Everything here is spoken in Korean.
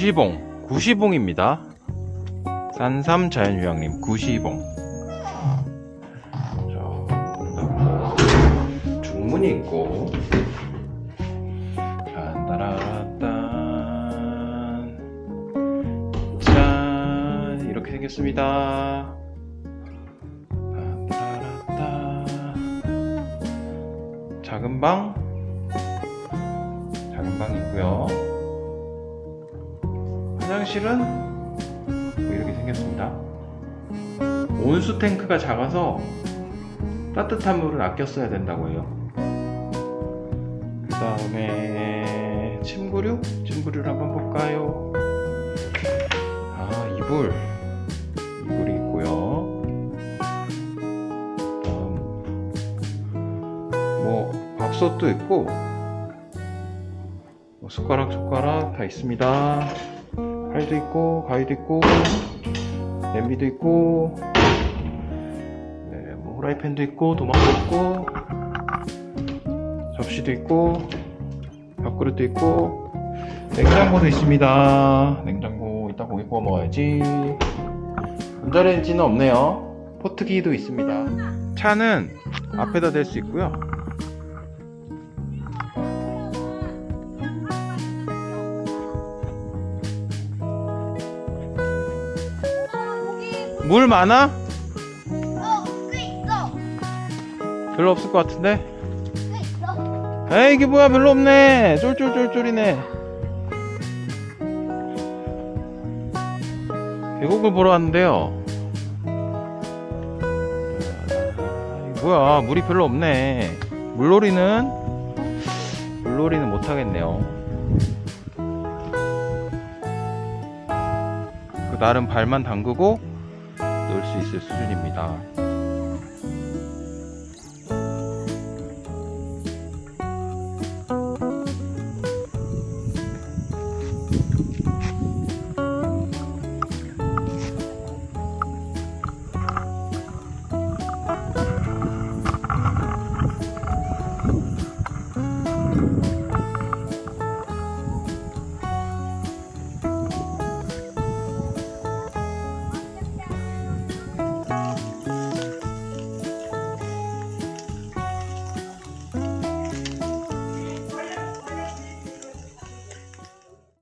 구시봉, 구시봉입니다. 산삼 자연휴양림 구시봉. 자, 중문이 있고. 짠, 이렇게 생겼습니다. 작은 방, 작은 방이 있고요. 화장실은 뭐 이렇게 생겼습니다. 온수 탱크가 작아서 따뜻한 물을 아껴 써야 된다고 해요. 그 다음에 침구류? 침구류를 한번 볼까요? 아, 이불. 이불이 있고요. 다음, 뭐, 밥솥도 있고, 뭐 숟가락, 숟가락 다 있습니다. 칼도 있고, 가위도 있고, 냄비도 있고, 네, 뭐 후라이팬도 있고, 도마도 있고, 접시도 있고, 밥그릇도 있고, 냉장고도 있습니다. 냉장고 이따 고기 구워 먹어야지. 전자레인지는 없네요. 포트기도 있습니다. 차는 앞에다 댈 수 있고요. 물 많아? 어, 꽤 있어. 별로 없을 것 같은데? 꽤 있어. 에이 이게 뭐야 별로 없네 쫄쫄쫄쫄이네 계곡을 보러 왔는데요 아, 뭐야 물이 별로 없네 물놀이는 물놀이는 못하겠네요 그 나름 발만 담그고 놀 수 있을 수준입니다